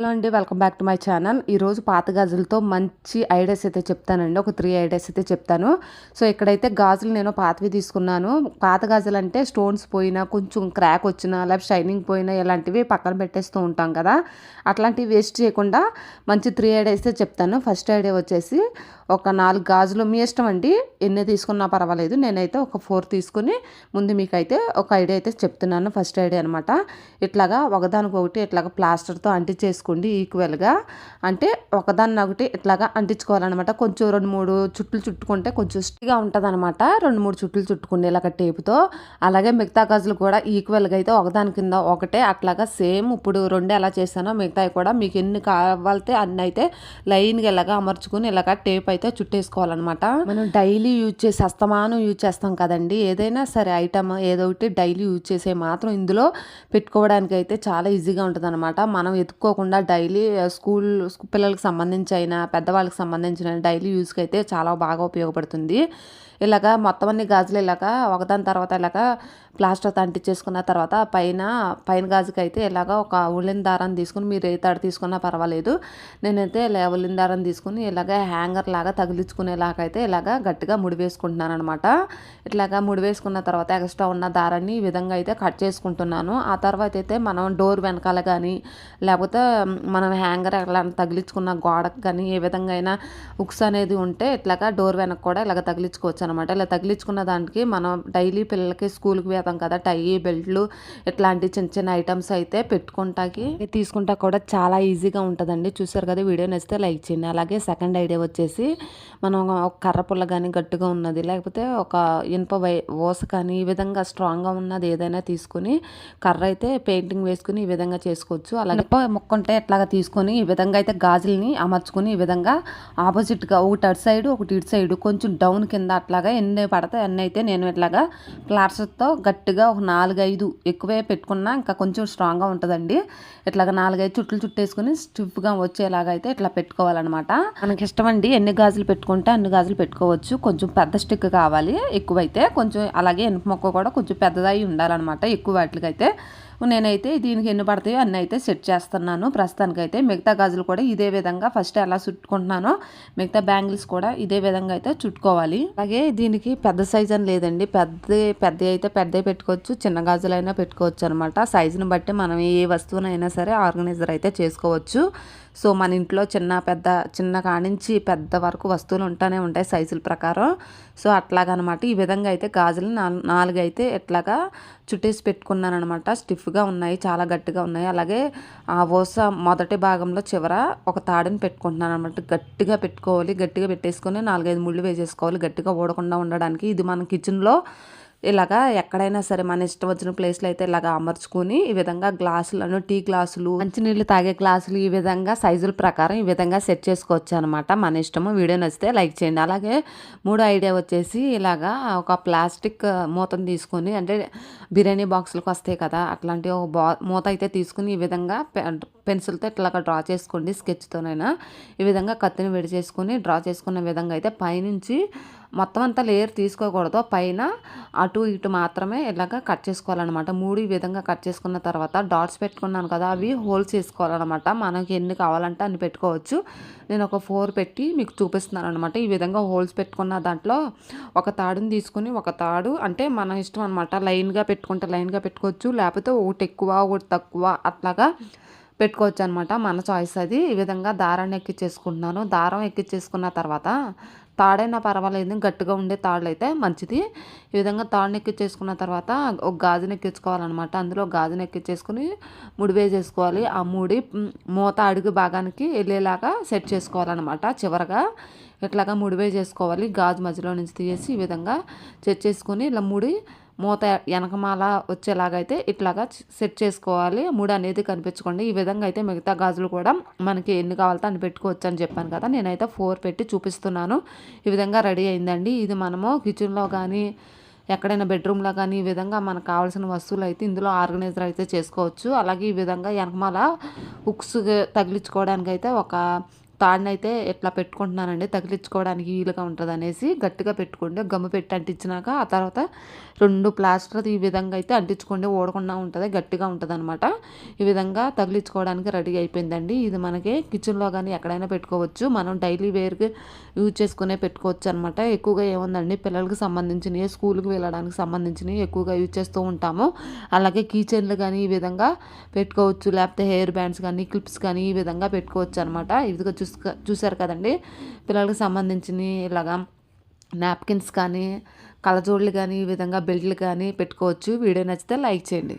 Hello అండి welcome back to my channel. ఈరోజు పాత గాజులతో మంచి ఐడియాస్ అయితే చెప్తానండి. ఒక త్రీ ఐడియాస్ అయితే చెప్తాను. సో ఇక్కడైతే గాజులు నేను పాతవి తీసుకున్నాను. పాత గాజులు అంటే స్టోన్స్ పోయినా కొంచెం క్రాక్ వచ్చినా లేకపోతే షైనింగ్ పోయినా ఇలాంటివి పక్కన పెట్టేస్తూ ఉంటాం కదా. అట్లాంటివి వేస్ట్ చేయకుండా మంచి త్రీ ఐడియాస్ చెప్తాను. ఫస్ట్ ఐడియా వచ్చేసి ఒక నాలుగు గాజులు మీ ఇష్టం అండి. ఎన్ని తీసుకున్నా పర్వాలేదు. నేనైతే ఒక ఫోర్ తీసుకుని ముందు మీకైతే ఒక ఐడియా అయితే చెప్తున్నాను. ఫస్ట్ ఐడియా అనమాట ఇట్లాగా ఒకదానికి ఒకటి ఇట్లాగా ప్లాస్టర్తో అంటించేసుకోండి ఈక్వల్గా. అంటే ఒకదాన్ని ఒకటి ఇట్లాగా అంటించుకోవాలన్నమాట. కొంచెం రెండు మూడు చుట్లు చుట్టుకుంటే కొంచెం స్టిగా ఉంటుంది అనమాట రెండు మూడు చుట్లు చుట్టుకుంటే ఇలాగ టేపుతో. అలాగే మిగతా గాజులు కూడా ఈక్వల్గా అయితే ఒకదాని కింద ఒకటే అట్లాగా సేమ్ ఇప్పుడు రెండు ఎలా చేశానో మిగతాయి కూడా మీకు ఎన్ని కావాలితే అన్ని అయితే లైన్గా ఇలాగా అమర్చుకుని ఇలాగ టేప్ అయితే చుట్టేసుకోవాలన్నమాట. మనం డైలీ యూజ్ చేసి అస్తమానం యూజ్ చేస్తాం కదండి. ఏదైనా సరే ఐటమ్ ఏదో ఒకటి డైలీ యూజ్ చేసే మాత్రం ఇందులో పెట్టుకోవడానికి అయితే చాలా ఈజీగా ఉంటుంది అనమాట మనం ఎత్తుక్కోకుండా డైలీ స్కూల్ పిల్లలకు సంబంధించి అయినా పెద్దవాళ్ళకి సంబంధించిన డైలీ యూజ్కి అయితే చాలా బాగా ఉపయోగపడుతుంది. ఇలాగా మొత్తం అన్ని గాజులు ఇలాగా ఒకదాని తర్వాత ఇలాగా ప్లాస్టర్తో అంటించేసుకున్న తర్వాత పైన పైన గాజుకి అయితే ఇలాగ ఒక ఉళ్ళిన దారం తీసుకుని మీరు ఏ తాడు తీసుకున్నా పర్వాలేదు. నేనైతే ఇలా ఉళ్ళిన దారం తీసుకుని ఇలాగ హ్యాంగర్ లాగా తగిలించుకునేలాగా అయితే ఇలాగ గట్టిగా ముడి వేసుకుంటున్నాను అనమాట ఇట్లాగా ముడి వేసుకున్న తర్వాత ఎక్స్ట్రా ఉన్న దారాన్ని ఈ విధంగా అయితే కట్ చేసుకుంటున్నాను. ఆ తర్వాత అయితే మనం డోర్ వెనకాల కానీ లేకపోతే మనం హ్యాంగర్ ఎలా తగిలించుకున్న గోడకు కానీ ఏ విధంగా అయినా ఉక్స్ అనేది ఉంటే ఇట్లాగా డోర్ వెనక కూడా ఇలాగ తగిలించుకోవచ్చు అనమాట. ఇలా తగిలించుకున్న దానికి మనం డైలీ పిల్లలకి స్కూల్కి వేస్తాం కదా టై బెల్ట్లు ఇట్లాంటి చిన్న చిన్న ఐటమ్స్ అయితే పెట్టుకుంటాకి. తీసుకుంటా కూడా చాలా ఈజీగా ఉంటుందండి. చూసారు కదా వీడియో నచ్చితే లైక్ చేయండి. అలాగే సెకండ్ ఐడియా వచ్చేసి మనం ఒక కర్ర పుల్ల కానీ గట్టిగా ఉన్నది లేకపోతే ఒక ఇనుప వై ఓస కానీ ఈ విధంగా స్ట్రాంగ్గా ఉన్నది ఏదైనా తీసుకుని కర్ర అయితే పెయింటింగ్ వేసుకుని ఈ విధంగా చేసుకోవచ్చు. అలాగే ముక్క ఉంటే ఎట్లాగా తీసుకొని ఈ విధంగా అయితే గాజుల్ని అమర్చుకుని ఈ విధంగా ఆపోజిట్గా ఒకటి అటు సైడ్ ఒకటి ఇటు సైడ్ కొంచెం డౌన్ కింద అట్లా ఇట్లాగా ఎన్ని పడతాయి అన్నీ అయితే నేను ఇట్లాగా ప్లాస్టర్తో గట్టిగా ఒక నాలుగైదు ఎక్కువే పెట్టుకున్నా ఇంకా కొంచెం స్ట్రాంగ్గా ఉంటుందండి. ఇట్లాగా నాలుగైదు చుట్లు చుట్టేసుకుని స్టిఫ్గా వచ్చేలాగా అయితే ఇట్లా పెట్టుకోవాలన్నమాట. మనకి ఇష్టం అండి ఎన్ని గాజులు పెట్టుకుంటే అన్ని గాజులు పెట్టుకోవచ్చు. కొంచెం పెద్ద స్టిక్ కావాలి ఎక్కువైతే. కొంచెం అలాగే ఎనుపు మొక్క కూడా కొంచెం పెద్దదై ఉండాలన్నమాట ఎక్కువ వాటికైతే. నేనైతే దీనికి ఎన్ని పడతాయో అన్నీ అయితే సెట్ చేస్తున్నాను. ప్రస్తుతానికైతే మిగతా గాజులు కూడా ఇదే విధంగా ఫస్ట్ ఎలా చుట్టుకుంటున్నానో మిగతా బ్యాంగిల్స్ కూడా ఇదే విధంగా అయితే చుట్టుకోవాలి. అలాగే దీనికి పెద్ద సైజ్ అని లేదండి. పెద్ద పెద్ద అయితే పెద్ద పెట్టుకోవచ్చు చిన్న గాజులైనా పెట్టుకోవచ్చు అనమాట. సైజుని బట్టి మనం ఏ వస్తువునైనా సరే ఆర్గనైజర్ అయితే చేసుకోవచ్చు. సో మన ఇంట్లో చిన్న పెద్ద చిన్న కానించి పెద్ద వరకు వస్తువులు ఉంటూనే ఉంటాయి సైజుల ప్రకారం. సో అట్లాగనమాట. ఈ విధంగా అయితే గాజులు నాలుగు అయితే ఎట్లాగా చుట్టేసి పెట్టుకున్నాను అనమాట స్టిఫ్గా ఉన్నాయి చాలా గట్టిగా ఉన్నాయి. అలాగే ఆ ఓస మొదటి భాగంలో చివర ఒక తాడుని పెట్టుకుంటున్నాను అనమాట గట్టిగా పెట్టుకోవాలి గట్టిగా పెట్టేసుకొని నాలుగైదు ముళ్ళు వేసేసుకోవాలి గట్టిగా ఊడకుండా ఉండడానికి. ఇది మన కిచెన్లో ఇలాగా ఎక్కడైనా సరే మన ఇష్టం వచ్చిన ప్లేస్లో అయితే ఇలాగా అమర్చుకొని ఈ విధంగా గ్లాసులను టీ గ్లాసులు మంచినీళ్ళు తాగే గ్లాసులు ఈ విధంగా సైజుల ప్రకారం ఈ విధంగా సెట్ చేసుకోవచ్చు అనమాట మన ఇష్టము వీడియో నచ్చితే లైక్ చేయండి. అలాగే మూడో ఐడియా వచ్చేసి ఇలాగా ఒక ప్లాస్టిక్ మూతను తీసుకొని అంటే బిర్యానీ బాక్సులకు వస్తాయి కదా అట్లాంటి ఒక బా మూత అయితే తీసుకుని ఈ విధంగా పెన్సిల్తో ఇట్లాగా డ్రా చేసుకోండి స్కెచ్తోనైనా ఈ విధంగా కత్తిని విడి చేసుకుని డ్రా చేసుకున్న విధంగా అయితే పైనుంచి మొత్తం అంతా లేయర్ తీసుకోకూడదు. పైన అటు ఇటు మాత్రమే ఇలాగ కట్ చేసుకోవాలన్నమాట. మూడు ఈ విధంగా కట్ చేసుకున్న తర్వాత డాట్స్ పెట్టుకున్నాను కదా అవి హోల్స్ చేసుకోవాలన్నమాట. మనకి ఎన్ని కావాలంటే అన్ని పెట్టుకోవచ్చు. నేను ఒక ఫోర్ పెట్టి మీకు చూపిస్తున్నాను అనమాట ఈ విధంగా హోల్స్ పెట్టుకున్న దాంట్లో ఒక తాడుని తీసుకుని ఒక తాడు అంటే మన ఇష్టం అనమాట లైన్గా పెట్టుకుంటే లైన్గా పెట్టుకోవచ్చు. లేకపోతే ఒకటి ఎక్కువ ఒకటి తక్కువ అట్లాగా పెట్టుకోవచ్చు అనమాట మన చాయిస్ అది. ఈ విధంగా దారాన్ని ఎక్కించేసుకుంటున్నాను దారం ఎక్కించేసుకున్న తర్వాత తాడైనా పర్వాలేదు గట్టిగా ఉండే తాళ్ళు అయితే మంచిది. ఈ విధంగా తాడుని ఎక్కించేసుకున్న తర్వాత ఒక గాజుని ఎక్కించుకోవాలన్నమాట. అందులో గాజుని ఎక్కించేసుకుని ముడి వేసేసుకోవాలి. ఆ ముడి మూత అడుగు భాగానికి వెళ్ళేలాగా సెట్ చేసుకోవాలన్నమాట చివరగా. ఇట్లాగా ముడి వేసేసుకోవాలి. గాజు మధ్యలో నుంచి తీసేసి ఈ విధంగా సెట్ చేసుకుని ఇలా ముడి మూత వెనకమాల వచ్చేలాగైతే ఇట్లాగా సెట్ చేసుకోవాలి. మూడు అనేది కనిపించుకోండి ఈ విధంగా అయితే మిగతా గాజులు కూడా మనకి ఎన్ని కావాలితే అని పెట్టుకోవచ్చు అని చెప్పాను కదా. నేనైతే ఫోర్ పెట్టి చూపిస్తున్నాను. ఈ విధంగా రెడీ అయిందండి. ఇది మనము కిచెన్లో కానీ ఎక్కడైనా బెడ్రూమ్లో కానీ ఈ విధంగా మనకు కావాల్సిన వస్తువులు అయితే ఇందులో ఆర్గనైజర్ అయితే చేసుకోవచ్చు. అలాగే ఈ విధంగా వెనకమాల హుక్స్ తగిలించుకోవడానికి అయితే ఒక తాడినైతే ఇట్లా పెట్టుకుంటున్నానండి తగిలించుకోవడానికి వీలుగా ఉంటుంది అనేసి గట్టిగా పెట్టుకోండి. గమ్ము పెట్టి అంటించినాక ఆ తర్వాత రెండు ప్లాస్టర్ ఈ విధంగా అయితే అంటించుకోండి. ఓడకుండా ఉంటుంది గట్టిగా ఉంటుంది అనమాట ఈ విధంగా తగిలించుకోవడానికి రెడీ అయిపోయిందండి. ఇది మనకి కిచెన్లో కానీ ఎక్కడైనా పెట్టుకోవచ్చు. మనం డైలీ వేర్కి యూజ్ చేసుకునే పెట్టుకోవచ్చు అనమాట ఎక్కువగా ఏముందండి? పిల్లలకి సంబంధించినవి స్కూల్కి వెళ్ళడానికి సంబంధించినవి ఎక్కువగా యూజ్ చేస్తూ ఉంటాము. అలాగే కీచెన్లు కానీ ఈ విధంగా పెట్టుకోవచ్చు. లేకపోతే హెయిర్ బ్యాండ్స్ కానీ క్లిప్స్ కానీ ఈ విధంగా పెట్టుకోవచ్చు అనమాట ఇదిగో చూసుకో చూసారు కదండి. పిల్లలకు సంబంధించినవి ఇలాగా నాప్కిన్స్ కానీ కళ్ళజోళ్ళు కానీ ఈ విధంగా బెల్ట్లు కానీ పెట్టుకోవచ్చు. వీడియో నచ్చితే లైక్ చేయండి.